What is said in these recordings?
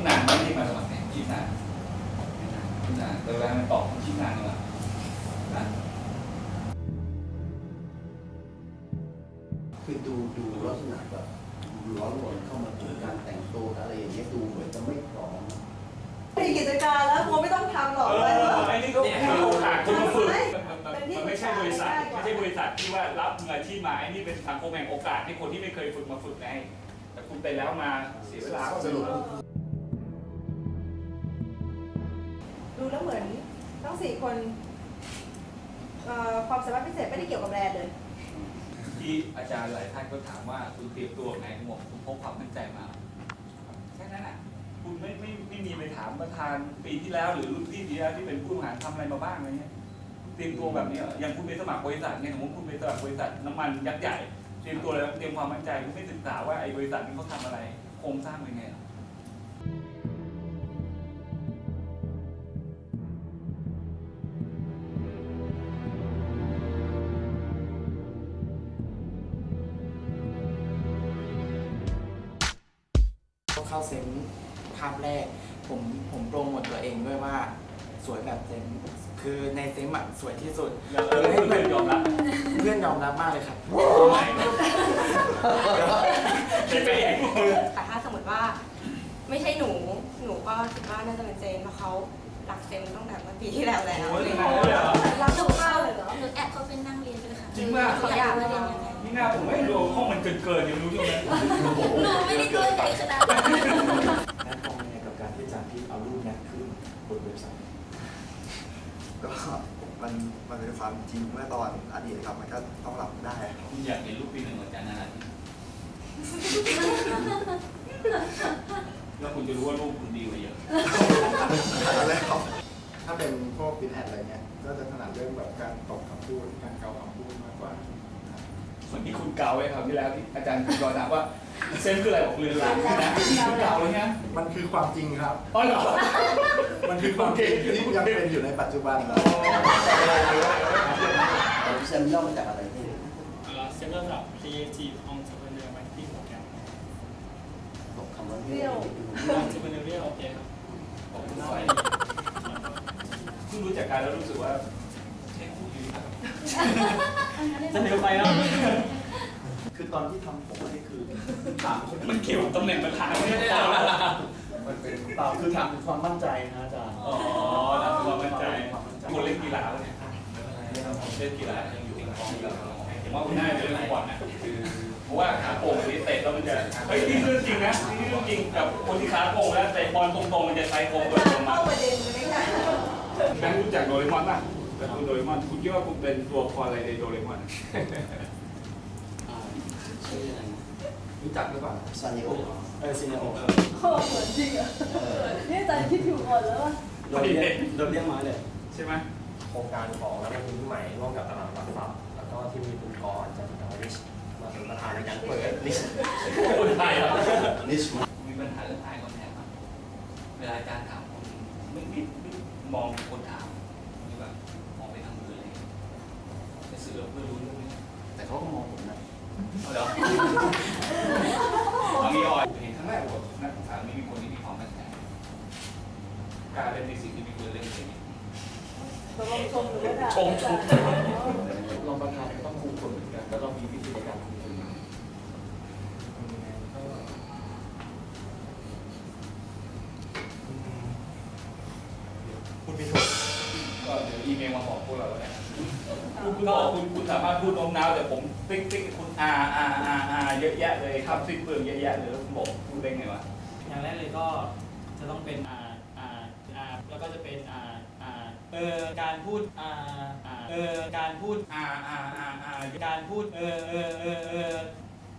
ดนานไม่ได้มาสมัครเนี่ยคิดนานไม่นานคิดนานแต่เวลามันตอบคิดนานดีกว่านะคือดูดูลักษณะแบบร้อนรนเข้ามาถึงการแต่งตัวอะไรอย่างเงี้ยดูเหมือนจะไม่พร้อมมีกิจการแล้วคงไม่ต้องทำหรอกเอเลยอไอ้นี่ก็ให้โอกาสคนมาฝึกเป็นที่มันไม่ใช่บริษัทง่ายกว่าไม่ใช่บริษัทที่ว่ารับมืออาชีพมาไอ้นี่เป็นสังคมแห่งโอกาสให้คนที่ไม่เคยฝึกมาฝึกไงแต่คุณไปแล้วมาเสียเวลาก็สรุป แล้วเหมือนทั้งสี่คนเอ่อความสามารถพิเศษไม่ได้เกี่ยวกับแบรนด์เลย ที่อาจารย์หลายท่านก็ถามว่าคุณเตรียมตัวไงผมบอกคุณพกความมั่นใจมาแค่นั้นอะคุณไม่ไม่ไม่มีไปถามประธานปีที่แล้วหรือรุ่นพี่ที่แล้วที่เป็นผู้บริหารทำอะไรมาบ้างอะไรเงี้ยเตรียมตัวแบบนี้เหรออย่างคุณไปสมัครบริษัทเนี่ยสมมติคุณไปสมัครบริษัทน้ำมันยักษ์ใหญ่เตรียมตัวอะไรบ้างเตรียมความมั่นใจคุณไม่ศึกษาว่าไอ้บริษัทนี้เขาทำอะไรโครงสร้างเป็นไง เหรอเข้าเซนคาบแรก ผมผมโปรโมทตัวเองด้วยว่าสวยแบบเซนคือในเซนอะสวยที่สุดแล้วเออให้เพื่อนยอมรับเพื่อนยอมรับมากเลยครับทำไมคิดไปเองแต่ถ้าสมมติว่า ไม่ใช่หนูหนูก็คิดว่าน่าจะเป็นเจนเพราะเขารักเจนตั้งแต่เมื่อปีที่แล้วแล้วโอ้ยขนาดนั้นเลยเหรอรักหนูมากเลยเหรอหนูแอบเขาเป็นนั่งเรียนด้วยค่ะจริงป่ะเขาอยากมาเรียนยังไง นี่หน้าผมไม่รู้ห้องมันเกินเกินๆยังรู้ใช่ไหมหนูไม่ได้ตัวใหญ่ขนาดนั้นแอนมองยังไงกับการที่อาจารย์ที่เอารูปแน็กขึ้นบนเว็บไซต์ก็มันมันเป็นความจริงเมื่อตอนอดีตครับมันก็ต้องรับได้ครับคุณอยากเห็นรูปปีหนึ่งของอาจารย์นานาทีแล้วคุณจะรู้ว่ารูปคุณดีกว่าเยอะแล้วถ้าเป็นพวกบินแอดอะไรเงี้ยก็จะถนัดเรื่องแบบการตบคำพูดการเกาคำพูดมากกว่า เหมือนที่คุณเกาไว้คราวที่แล้วที่อาจารย์คุณรอถามว่าเส้นคืออะไรบอกเรือนรางนะคุณเกาเลยนะมันคือความจริงครับอ๋อเหรอมันคือความจริงที่ยังเป็นอยู่ในปัจจุบันครับแต่พิเศษย่อมาจากอะไรพี่เซ็นเตอร์สำหรับ Creative Entrepreneur Marketing Program ตกคำว่าเรียว Entrepreneurial โอเคครับขอบคุณสวยเพิ่งรู้จักกันแล้วรู้สึกว่าใช่ คู่ชีวิตครับเสนอไปแล้วคือตอนที่ทำผมอันนี้คือถามคนมันเกี่ยวกับตำแหน่งประธานไม่ได้เอาละมันเป็นเปล่าคือถามถึงความมั่นใจนะอาจารย์อ๋อทำความมั่นใจคุณเล่นกีฬาแล้วเนี่ยเล่นกีฬายังอยู่ในกองกีฬาผมว่าคุณน่าจะเล่นฟุตบอลนะคือเพราะว่าขาโป่งนี้เตะแล้วมันจะเฮ้ยนี่เรื่องจริงนะนี่เรื่องจริงกับคนที่ขาโป่งแล้วเตะบอลตรงๆมันจะใช้โค้งโดยอัตโนมัเข้าติประเด็นเลยค่ะแบงค์รู้จักโดเรมอนป่ะ การ์ตูนโดเรมอนคุณคิดว่าคุณเป็นตัวละครอะไรในโดเรมอนชื่ออะไรนะรู้จักหรือเปล่าซานิโอเออซีเนโอโคตรเหมือนจริงอะนี่อาจารย์คิดถูกหมดแล้วว่าโดนเรียกโดนเรียกมาเลยใช่ไหมโครงการของรัฐมนตรีใหม่ร่วมกับตลาดหลักทรัพย์แล้วก็ที่มีคุณกรณ์จันทร์วิชมาเป็นประธานในการเปิดลิสต์คนไทยเหรอนิชมามีปัญหาเรื่องอายคอนแทคป่ะเวลาอาจารย์ถามคนไม่ไม่ไม่มองคนถาม แต่เขาก็มองผมนะเอาเหรอเอางี้อ่อยเห็นครั้งแรกว่านักศึกษาไม่มีคนที่มีความมั่นใจกลารเป็นในสิ่งที่ไม่ควรเล่นเลยตกลงชมหรือว่าด่าชมชมรองประธานก็ต้องคุมคนเหมือนกันก็ต้องมีวิธีในการคุมคนพูดไม่ถูกก็เดี๋ยวอีเมลมาบอกพวกเราแล้วกัน คุณคุณบอกคุณคุณสามารถพูดโน้มน้าวแต่ผมติ๊กติ๊กคุณอาอาอาอาเยอะแยะเลยครับซิกเปลืองเยอะแยะเลยแล้วคุณบอกพูดได้ไงวะอย่างแรกเลยก็จะต้องเป็นอ่าอ่าอ่าแล้วก็จะเป็นอ่าอ่าเออการพูดอ่าอ่าเออการพูดอาอาอาอาการพูดเออเออเออเออ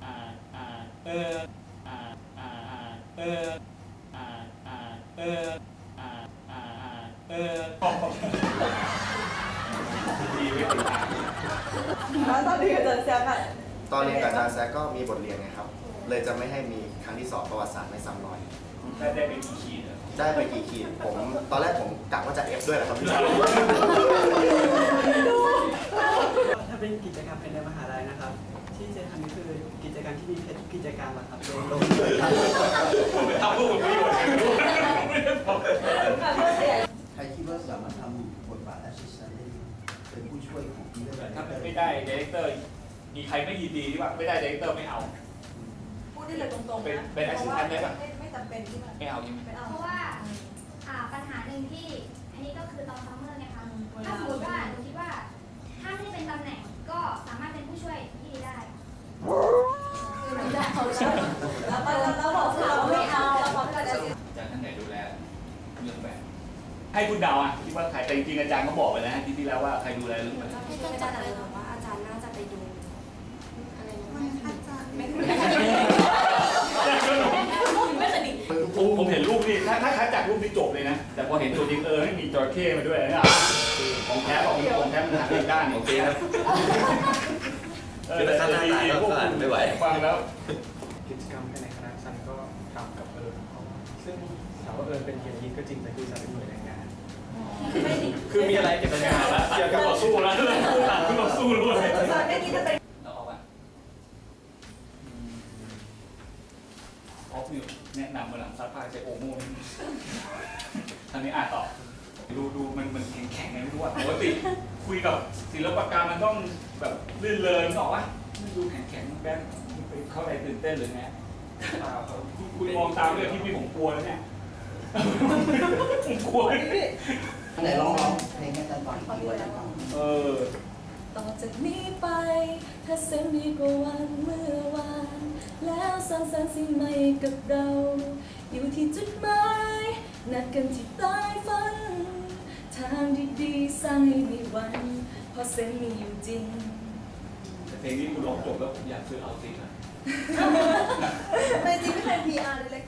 อ่าอ่าเอออ่าอ่าอ่าเอออ่าอ่าเอออ่าอ่าอ่าเออ ดีไม่ถึงทางแล้วตอนนี้อาจารย์แซมอะตอนเรียนกับอาจารย์แซกก็มีบทเรียนไงครับ เลยจะไม่ให้มีครั้งที่สอบประวัติศาสตร์ในซ้ำรอย ได้ได้เป็นกี่ขีดอะได้ไปกี่ขีด ผมตอนแรกผมกะว่าจะ F ด้วยแหละครับพี่ถ้าเป็นกิจกรรมภายในมหาลัยนะครับ ที่ที่จะทำคือกิจการที่มีเพชรกิจการหลักครับโดยลงผมไปทำเพื่อผลประโยชน์ไม่ได้บอกใครคิดว่าสามารถ ช่วยของพี่ได้ถ้าไม่ได้ดีเลกเตอร์ มีใครไม่ยินดีที่ว่าไม่ได้ดีเลกเตอร์ไม่เอา พูดได้เลยตรงๆเป็นนะเป็น assistant ได้ปะ ไม่ไม่จำเป็นที่มันไม่เอาใช่ไหมไม่เอาเพราะว่าอ่าปัญหาหนึ่งที่อันนี้ก็คือตอนซัมเมอร์ไงคะถ้าสมมติว่าหนูคิดว่าถ้าไม่ได้เป็นตำแหน่งก็สามารถเป็นผู้ช่วยที่ดีได้ คือไม่ได้เขาแล้วแล้วเราบอกเราไม่เอาเราบอกให้เราได้อาจารย์ท่านไหนดูแลเรื่องแบบ ให้คุณเดาอะคิ ดว่าใครแต่จริงๆอาจารย์ก็บอกไปแล้วที่ที่แล้วว่าใครดูแลเรื่องแบบก็ไม่ได้แต่เลยว่าอาจารย์น่าจะไปดูอะไรนะไม่ไม่ไม่สนิทผมผมเห็นรูปนี่ถ้าถ้าคัดจากรูปนี่จบเลยนะ แต่พอเห็นตัวจริงเออไม่มีจระเข้มาด้วยนะของแท้บอกเป็นของแท้มันหักอีกด้านโอเคครับคือถ้าหน้าตาก็อ่านไม่ไหวฟังแล้วกิจกรรมภายในคณะฉันก็ทำกับเอิญเขาซึ่งถามว่าเอิญเป็นเฮียยิก็จริงแต่คือฉันเป็นหน่วยแรงงาน คือมีอะไรเกี่ยวกับงานแล้วเกี่ยวกับต่อสู้แล้วคู่ต่างต่อสู้ด้วยตอนไม่คิดจะเป็นแล้วออกอะออฟอยู่แนะนำมาหลังซักผ้าใช้โอโม่นี่ทางนี้อ่านต่อดูดูมันมันแข็งแข็งไงไม่รู้อะปกติคุยกับศิลปกรรมมันต้องแบบลื่นเริงบอว่ามันดูแข็งแข็งแบนไปเข้าไปตื่นเต้นหรือไงคุณมองตามเลยที่พี่ผมกลัวแล้วเนี่ย กลัวไหนร้องร้องเพลงให้อาจารย์ฟังอีกทีว่าอาจารย์ฟังเออต่อจากนี้ไป ถ้าเส้นดีกว่าวันเมื่อวาน แล้วสร้างสรรค์สิ่งใหม่กับเรา อยู่ที่จุดหมายนัดกันที่ใต้ฝัน ทางดีๆสร้างให้มีวัน เพราะเส้นมีอยู่จริงแต่เพลงนี้คุณร้องจบแล้วผมอยากซื้อเอาจริงอะในจริงไม่เป็น PR เลยเล็ก